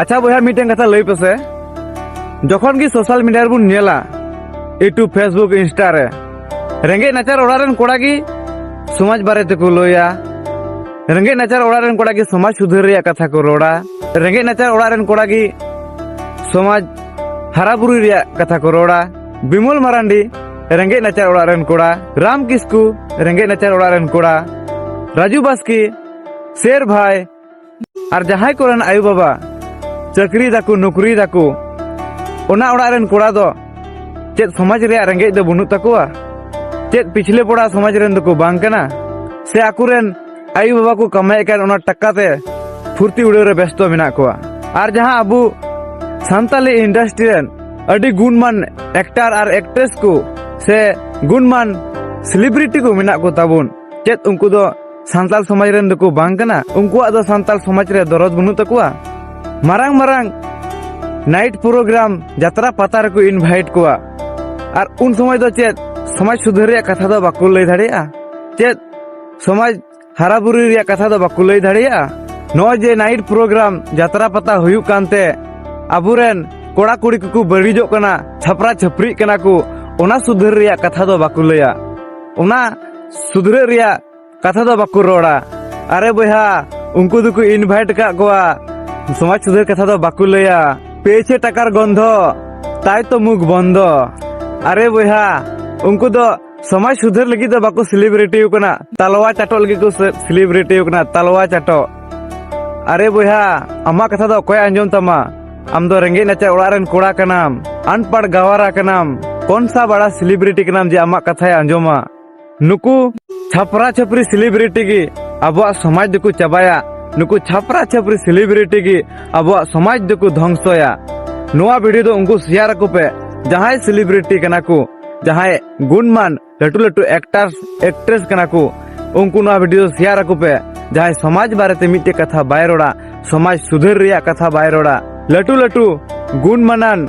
আচ্ছা বইয়া মিটেন কথা লই পেছে। যখন কি সোশ্যাল মিডিয়া বন নেলা ইউটিউব ফেসবুক ইনস্টা রে রেঙ্গে নাচার ওড়া রেন কোড়া কি সমাজ বারে তেকো লইয়া রেঙ্গে নাচার ওড়া রেন কোড়া কি সমাজ সুধার রিয়া কথা কো রোড়া রেঙ্গে নাচার ওড়া রেন কোড়া কি সমাজ হারাবুরু রিয়া কথা কো রোড়া বিমল মারান্ডি রেঙ্গে নাচার ওড়া রেন কোড়া রাম কিস্কু রেঙ্গে নাচার ওড়া রেন কোড়া রাজু বাস্কি শের ভাই আর জাহাই করেন আয়ু বাবা। ᱪᱟᱹᱠᱨᱤ ᱫᱟᱠᱚ ᱱᱚᱠᱨᱤ ᱫᱟᱠᱚ ᱚᱱᱟ ᱚᱲᱟᱜ ᱨᱮᱱ ᱠᱚᱲᱟ ᱫᱚ ᱪᱮᱫ ᱥᱚᱢᱟᱡᱽ ᱨᱮᱭᱟᱜ ᱨᱮᱸᱜᱮᱡ ᱫᱚ ᱵᱟᱹᱱᱩᱜ ᱛᱟᱠᱚᱣᱟ ᱪᱮᱫ ᱯᱤᱪᱷᱞᱟᱹ ᱯᱚᱲᱟ ᱥᱚᱢᱟᱡᱽ ᱨᱮᱱ ᱫᱚᱠᱚ ᱵᱟᱝ ᱠᱟᱱᱟ ᱥᱮ ᱟᱠᱚᱨᱮᱱ ᱟᱭᱩ ᱵᱟᱵᱟ ᱠᱚ ᱠᱟᱢᱟᱭᱮᱫ ᱠᱟᱱ ᱚᱱᱟ ᱴᱟᱠᱟᱛᱮ ᱯᱷᱩᱨᱛᱤ ᱩᱰᱟᱹᱣ ᱨᱮ ᱵᱮᱥᱛᱚ ᱢᱮᱱᱟᱜ ᱠᱚᱣᱟ ᱟᱨ ᱡᱟᱦᱟᱸ ᱟᱵᱚ ᱥᱟᱱᱛᱟᱲᱤ ᱤᱱᱰᱟᱥᱴᱨᱤ ᱨᱮᱱ ᱟᱹᱰᱤ ᱜᱩᱱᱢᱟᱱ ᱮᱠᱴᱟᱨ ᱟᱨ ᱮᱠᱴᱨᱮᱥ ᱠᱚ ᱥᱮ ᱜᱩᱱᱢᱟᱱ ᱥᱮᱞᱤᱵᱨᱤᱴᱤ ᱠᱚ ᱢᱮᱱᱟᱜ ᱠᱚ ᱛᱟᱵᱚᱱ ᱪᱮᱫ ᱩᱱᱠᱩ ᱫᱚ ᱥᱟᱱᱛᱟᱲ ᱥᱚᱢᱟᱡᱽ ᱨᱮᱱ ᱫᱚᱠᱚ ᱵᱟᱝ ᱠᱟᱱᱟ ᱩᱱᱠᱩᱣᱟᱜ ᱫᱚ ᱥᱟᱱᱛᱟᱲ ᱥᱚᱢᱟᱡᱽ ᱨᱮ ᱫᱚᱨᱚᱫ ᱵᱟᱹᱱᱩᱜ ᱛᱟᱠᱚᱣᱟ मारांग मारांग नाइट प्रोग्राम जतरा पता रे को इनवाइट कोआ आर उन समय दो चेत समाज सुधरिया कथा दो बाकुल ले धड़िया चेत समाज हराबुरी रिया कथा तो बाकुल ले धड़िया नो जे नाइट प्रोग्राम जतरा पता हुयु कांते अबुरेन कोड़ा कुड़ी कुकु बड़ी जो कना छपरा छपरी कना को उना सुधर रिया कथा दो बाकुल लिया उना सुधर रिया कथा दो बाकुल रोड़ा अरे बहा उनको दुकु इनवाइट का गोआ সমাজ সুধের কথা তো বাকু লইয়া পেয়েছে টাকার গন্ধ। তাই তো মুখ বন্ধ। আরে বইহা উনকু তো সমাজ সুধের লাগি তো বাকু সেলিব্রিটি কানা তালওয়া চাটো লাগি কো সেলিব্রিটি কানা তালওয়া চাটো। আরে বইহা, আমা কথা তো কয় আঞ্জম তামা, আম দো রেঙ্গে নাচা ওড়া রেন কোড়া কানাম আনপাড় গাওয়ারা কানাম কোন সা বড়া সেলিব্রিটি কানাম যে আমা কথায় আঞ্জমা নুকু, ছাপরা ছাপরি সেলিব্রিটি কি আবহাওয়া সমাজ দুকু চাবায়া नुकु छापरा छापरी सेलिब्रिटी की अब समाज दुकु ध्वंसया नवा वीडियो दो उनको शेयर को पे जहां सेलिब्रिटी कना को जहां ᱞᱟᱹᱴᱩ ᱞᱟᱹᱴᱩ ᱮᱠᱴᱟᱨᱥ ᱮᱠᱴᱨᱮᱥ एक्ट्रेस कना को उनको नवा वीडियो शेयर को पे जहां समाज बारे ते मिटे कथा बायरोड़ा समाज सुधर रिया कथा बायरोड़ा ᱞᱟᱹᱴᱩ लटू गुणमानान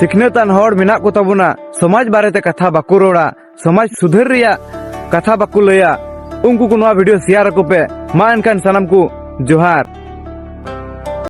सिखनेतान हौड़ मिना को तबुना समाज बारे ते कथा बाकुरोड़ा समाज सुधर रिया कथा बाकुलया उनको को नवा वीडियो शेयर को पे ᱢᱟ ᱮᱱᱠᱷᱟᱱ ᱥᱟᱱᱟᱢ ᱠᱚ জোহার।